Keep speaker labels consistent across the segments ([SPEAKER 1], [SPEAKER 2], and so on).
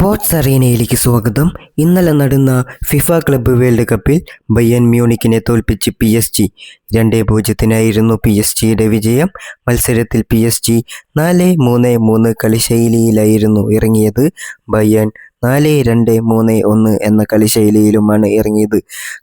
[SPEAKER 1] Sports അറീനയിലേക്ക് സ്വാഗതം. ഇന്നലെ നടന്ന ഫിഫ ക്ലബ്ബ് വേൾഡ് കപ്പിൽ ബയ്യൻ മ്യൂണിക്കിനെ തോൽപ്പിച്ച് പി എസ് ജി. രണ്ട് പൂജ്യത്തിനായിരുന്നു പി എസ് ജിയുടെ വിജയം. മത്സരത്തിൽ പി എസ് ജി നാല് മൂന്ന് മൂന്ന് കളിശൈലിയിലായിരുന്നു ഇറങ്ങിയത്. ബയ്യൻ നാല് രണ്ട് മൂന്ന് ഒന്ന് എന്ന കളിശൈലിയിലുമാണ് ഇറങ്ങിയത്.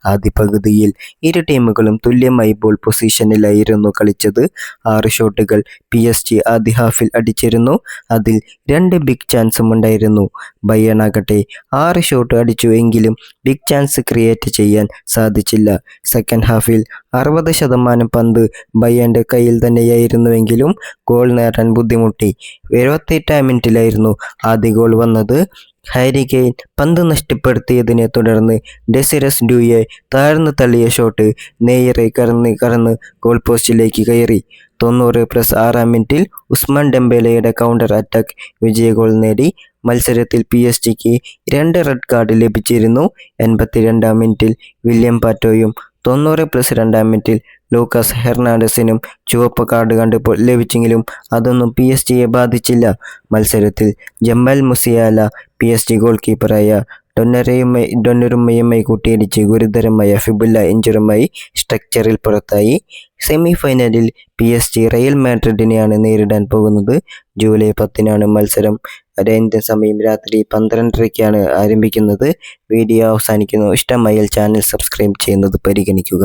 [SPEAKER 1] ആദ്യ പകുതിയിൽ ഇരു ടീമുകളും തുല്യമായി ബോൾ പൊസിഷനിലായിരുന്നു കളിച്ചത്. ആറ് ഷോട്ടുകൾ പി എസ് ജി ആദ്യ ഹാഫിൽ അടിച്ചിരുന്നു. അതിൽ രണ്ട് ബിഗ് ചാൻസും ഉണ്ടായിരുന്നു. ബയ്യണാകട്ടെ ആറ് ഷോട്ട് അടിച്ചു എങ്കിലും ബിഗ് ചാൻസ് ക്രിയേറ്റ് ചെയ്യാൻ സാധിച്ചില്ല. സെക്കൻഡ് ഹാഫിൽ അറുപത് ശതമാനം പന്ത് ബയ്യന്റെ കയ്യിൽ തന്നെയായിരുന്നുവെങ്കിലും ഗോൾ നേടാൻ ബുദ്ധിമുട്ടി. എഴുപത്തെട്ടാം മിനിറ്റിലായിരുന്നു ആദ്യ ഗോൾ വന്നത്. ഹാരി കെയ്ൻ പന്ത് നഷ്ടപ്പെടുത്തിയതിനെ തുടർന്ന് ഡെസിറസ് ഡ്യൂയെ താഴ്ന്നു തള്ളിയ ഷോട്ട് നെയ്യറെ കറന്ന് കറന്ന് ഗോൾ പോസ്റ്റിലേക്ക് കയറി. തൊണ്ണൂറ് പ്ലസ് ആറാം മിനിറ്റിൽ ഉസ്മാൻ ഡെംബേലയുടെ കൗണ്ടർ അറ്റാക്ക് വിജയ ഗോൾ നേടി. മത്സരത്തിൽ പി എസ് ജിക്ക് രണ്ട് റെഡ് കാർഡ് ലഭിച്ചിരുന്നു. എൺപത്തിരണ്ടാം മിനിറ്റിൽ വില്യം പാറ്റോയും തൊണ്ണൂറ് പ്ലസ് രണ്ടാം മിനിറ്റിൽ ലൂക്കാസ് ഹെർണാണ്ടസിനും ചുവപ്പ് കാർഡ് കണ്ടപ്പോൾ ലഭിച്ചെങ്കിലും അതൊന്നും പി എസ് ജിയെ ബാധിച്ചില്ല. മത്സരത്തിൽ Jamal Musiala P S G goal കീപ്പറായ ഡൊന്നറയുമായി ഡൊന്നറുമ്മയുമായി കൂട്ടിയിടിച്ച് ഗുരുതരമായ ഫിബുല്ല ഇഞ്ചറുമായി സ്ട്രക്ചറിൽ പുറത്തായി. സെമി ഫൈനലിൽ പി എസ് ജി റയൽ മാഡ്രിഡിനെയാണ് നേരിടാൻ പോകുന്നത്. ജൂലൈ പത്തിനാണ് മത്സരം. അത് ഇന്ത്യൻ സമയം രാത്രി പന്ത്രണ്ടരയ്ക്കാണ് ആരംഭിക്കുന്നത്. വീഡിയോ അവസാനിക്കുന്നു. ഇഷ്ടമായാൽ ചാനൽ സബ്സ്ക്രൈബ് ചെയ്യുന്നത് പരിഗണിക്കുക.